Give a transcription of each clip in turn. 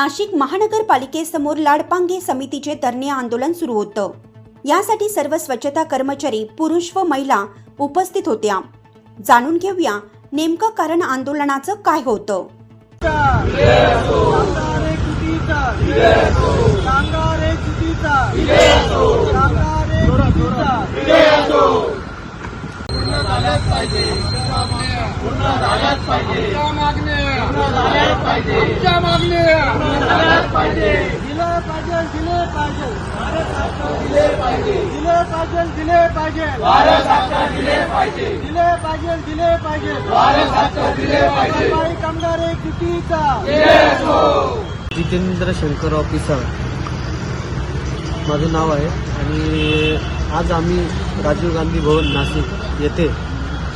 नाशिक महानगरपालिकेसमोर लाडपांगे समितीचे धरणे आंदोलन सुरू होतं. यासाठी सर्व स्वच्छता कर्मचारी पुरुष व महिला उपस्थित होत्या. जाणून घेऊया नेमकं कारण आंदोलनाचं काय होतं. कामगारे पाहिजे. पाहिजे दिले पाहिजे दिले पाहिजे. भारत सरकार दिले पाहिजे. दिले पाहिजे दिले पाहिजे. भारत सरकार दिले पाहिजे. दिले पाहिजे दिले पाहिजे. भारत सरकार दिले पाहिजे. कामगारे चुकीचा. जितेंद्र शंकर ऑफिसर. माझं नाव आहे आणि आज आम्ही राजीव गांधी भवन नाशिक येथे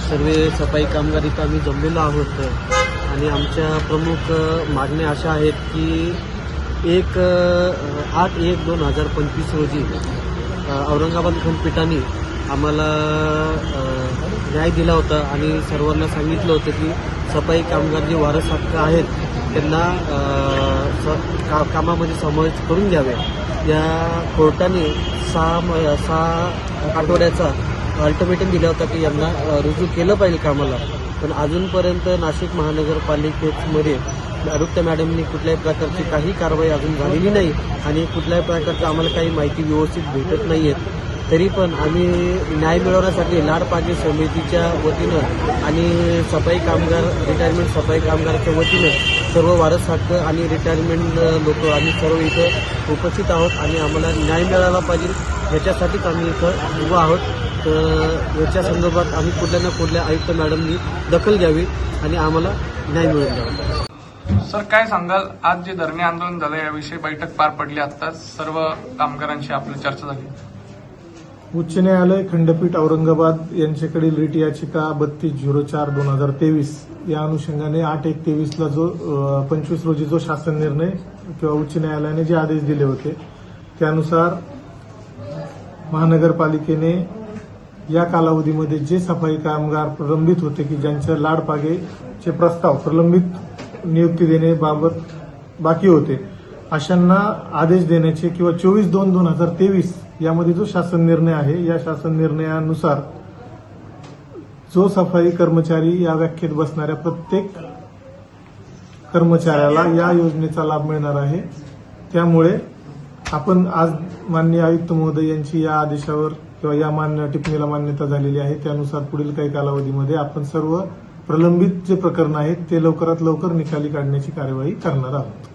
सर्व सफाई कामगार इथं आम्ही जमलेलो आहोत. आणि आमच्या प्रमुख मागण्या अशा आहेत की एक आठ एक दोन हजार पंचवीस रोजी औरंगाबाद खंडपीठाने आम्हाला न्याय दिला होता आणि सर्वांना सांगितलं होतं की सफाई कामगार जे वारस हक्क आहेत त्यांना स का कामामध्ये समावेश करून घ्यावे. या कोर्टाने सहा म- सहा आठवड्याचा अल्टिमेटम दिला होता की यांना रुजू केलं पाहिजे कामाला. पण अजूनपर्यंत नाशिक महानगरपालिकेमध्ये आयुक्त मॅडमनी कुठल्याही प्रकारची काही कारवाई अजून झालेली नाही आणि कुठल्याही प्रकारचं आम्हाला काही माहिती व्यवस्थित भेटत नाही आहेत तरी पण आम्ही न्याय मिळवण्यासाठी लाडपागे समितीच्या वतीनं आणि सफाई कामगार रिटायरमेंट सफाई कामगारच्या वतीनं सर्व वारस हक्क आणि रिटायरमेंट लोक आम्ही सर्व इथं उपस्थित आहोत आणि आम्हाला न्याय मिळाला पाहिजे ह्याच्यासाठीच आम्ही इथं उभं आहोत. तर याच्या संदर्भात आम्ही कुठल्या ना कुठल्या आयुक्त मॅडमनी दखल घ्यावी आणि आम्हाला न्याय मिळून द्यावा. सर काय सांगाल? आज जे धरणे आंदोलन झालं याविषयी बैठक पार पडली आताच सर्व कामगारांशी आपली चर्चा झाली. उच्च न्यायालय खंडपीठ औरंगाबाद यांच्याकडील रिट याचिका बत्तीस झिरो चार दोन हजार तेवीस. या अनुषंगाने आठ एक तेवीसला जो पंचवीस रोजी जो शासन निर्णय किंवा उच्च न्यायालयाने जे आदेश दिले होते त्यानुसार महानगरपालिकेने या कालावधीमध्ये जे सफाई कामगार प्रलंबित होते की ज्यांच्या लाडपागेचे प्रस्ताव प्रलंबित नियुक्ती देण्याबाबत बाकी होते. अशांना आदेश देण्याचे किंवा चोवीस दोन दोन हजार तेवीस यामध्ये जो शासन निर्णय आहे या शासन निर्णयानुसार जो सफाई कर्मचारी या व्याख्येत बसणाऱ्या प्रत्येक कर्मचाऱ्याला या योजनेचा लाभ मिळणार आहे. त्यामुळे आपण आज माननीय आयुक्त महोदय यांची या आदेशावर किंवा या मान्य टिप्पणीला मान्यता झालेली आहे. त्यानुसार पुढील काही कालावधीमध्ये आपण सर्व प्रलंबित जे प्रकरण आहेत ते लवकरात लवकर निकाली काढण्याची कार्यवाही करणार आहोत.